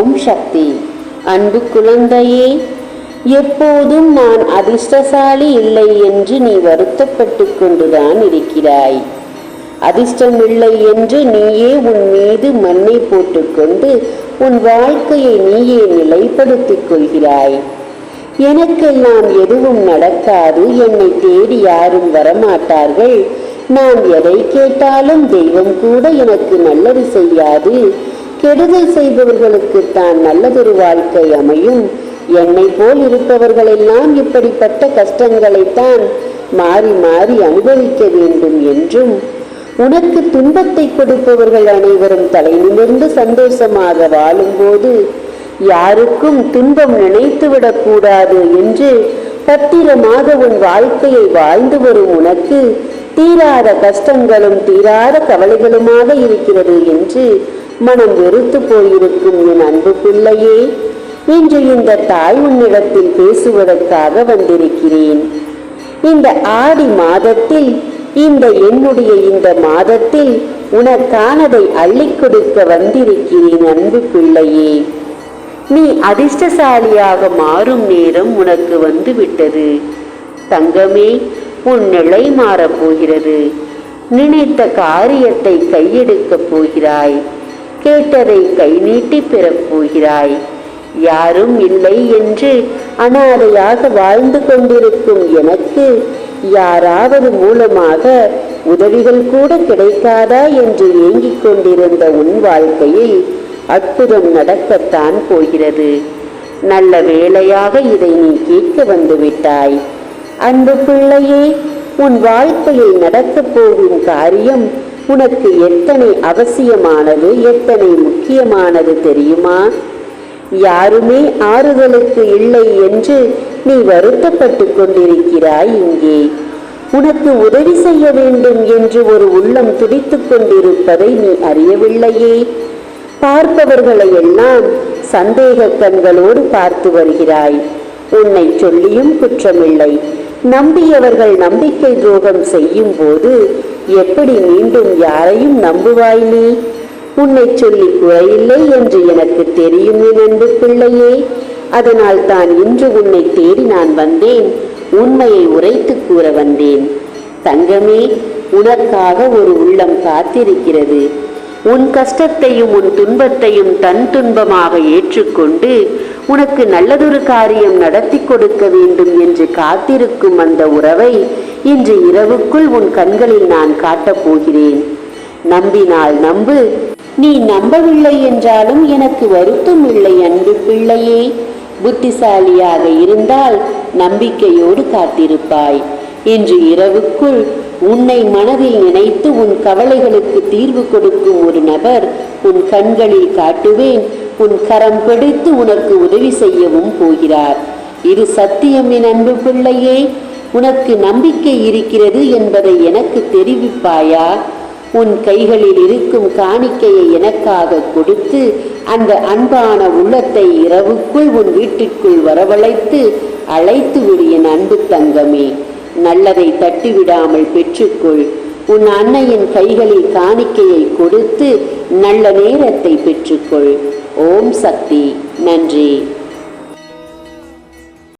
ஓம் சக்தி. அன்பு குழந்தையே எப்போதும் நான் அதிர்ஷ்டசாலி இல்லை என்று நீ வருத்தப்பட்டு கொண்டுதான் இருக்கிறாய். அதிர்ஷ்டம் இல்லை என்று நீயே உன் மீது மண்ணை போட்டுக்கொண்டு உன் வாழ்க்கையை நீயே நிலைப்படுத்திக் கொள்கிறாய். எனக்கெல்லாம் எதுவும் நடக்காது என்னை தேடி யாரும் வரமாட்டார்கள். நான் எதை கேட்டாலும் தெய்வம் கூட எனக்கு நல்லது செய்யாது. கெடுதல் செய்பவர்களுக்கு தான் நல்லதொரு வாழ்க்கை அமையும். என்னை போல் இருப்பவர்களெல்லாம் இப்படிப்பட்ட கஷ்டங்களைத்தான் மாறி மாறி அனுபவிக்க வேண்டும் என்றும் உனக்கு துன்பத்தை கொடுப்பவர்கள் அனைவரும் தலை நிமிர்ந்து சந்தோஷமாக வாழும்போது யாருக்கும் துன்பம் நினைத்துவிடக் கூடாது என்று பத்திரமாக உன் வாழ்க்கையை வாழ்ந்து வரும் உனக்கு தீராத கஷ்டங்களும் தீராத கவலைகளுமாக இருக்கிறது என்று மனம் வெறுத்து போயிருக்கும் என் அன்பு பிள்ளையே இன்று இந்த தாய் உன்னிடத்தில் பேசுவதற்காக வந்திருக்கிறேன். இந்த ஆடி மாதத்தில் இந்த என்னுடைய இந்த மாதத்தில் உனக்கானதை அள்ளிக் கொடுக்க வந்திருக்கிறேன் அன்பு பிள்ளையே. நீ அதிர்ஷ்டசாலியாக மாறும் நேரம் உனக்கு வந்து விட்டது தங்கமே உன் நிலை மாறப் போகிறது நினைத்த காரியத்தை கையெடுக்கப் போகிறாய். கேட்டதை கை நீட்டி பெறப் போகிறாய். யாரும் இல்லை என்று அனாதையாக வாழ்ந்து கொண்டிருக்கும் எனக்கு யாராவது மூலமாக உதவிகள் கூட கிடைக்காதா என்று ஏங்கிக் கொண்டிருந்த உன் வாழ்க்கையில் அற்புதம் நடக்கத்தான் போகிறது. நல்ல வேளையாக இதை நீ கேட்க வந்து விட்டாய். அன்பு பிள்ளையே உன் வாழ்க்கையில் நடக்கப் போகும் காரியம் உனக்கு எத்தனை அவசியமானது எத்தனை முக்கியமானது தெரியுமா? யாருமே ஆறுதலுக்கு இல்லை என்று நீ வருத்தப்பட்டு கொண்டிருக்கிறாய் இங்கே. உனக்கு உதவி செய்ய வேண்டும் என்று ஒரு உள்ளம் துடித்துக் கொண்டிருப்பதை நீ அறியவில்லையே. பார்ப்பவர்களை எல்லாம் சந்தேக கண்களோடு பார்த்து வருகிறாய். உன்னை சொல்லியும் குற்றமில்லை. நம்பியவர்கள் நம்பிக்கை துரோகம் செய்யும் போது எப்படி மீண்டும் யாரையும் நம்புவாய் நீ உன்னை சொல்லி குறையில்லை என்று எனக்கு தெரியும் என் அன்பு பிள்ளையே. அதனால் தான் இன்று உன்னை தேடி நான் வந்தேன். உண்மையை உரைத்து கூற வந்தேன். தங்கமே உனக்காக ஒரு உள்ளம் காத்திருக்கிறது. உன் கஷ்டத்தையும் உன் துன்பத்தையும் தன் துன்பமாக ஏற்றுக்கொண்டு உனக்கு நல்லதொரு காரியம் நடத்தி கொடுக்க வேண்டும் என்று காத்திருக்கும் அந்த உறவை இன்று இரவுக்குள் உன் கண்களில் நான் காட்டப் போகிறேன். நம்பினால் நம்பு நீ நம்பவில்லை என்றாலும் எனக்கு வருத்தம் இல்லை அன்பு பிள்ளையே. புத்திசாலியாக இருந்தால் நம்பிக்கையோடு காத்திருப்பாய். இன்று இரவுக்குள் உன்னை மனதில் நினைத்து உன் கவலைகளுக்கு தீர்வு கொடுக்கும் ஒரு நபர் உன் கண்களில் காட்டுவேன். உன் கரம் பிடித்து உனக்கு உதவி செய்யவும் போகிறார். இது சத்தியம் என் அன்பு பிள்ளையே உனக்கு நம்பிக்கை இருக்கிறது என்பதை எனக்கு தெரிவிப்பாயா? உன் கைகளில் இருக்கும் காணிக்கையை எனக்காக கொடுத்து அந்த அன்பான உள்ளத்தை இரவுக்குள் உன் வீட்டிற்குள் வரவழைத்து அழைத்து விடு என் அன்பு தங்கமே. நல்லதை தட்டிவிடாமல் பெற்றுக்கொள். உன் அன்னையின் கைகளில் காணிக்கையை கொடுத்து நல்ல நேரத்தை பெற்றுக்கொள். ஓம் சக்தி. நன்றி.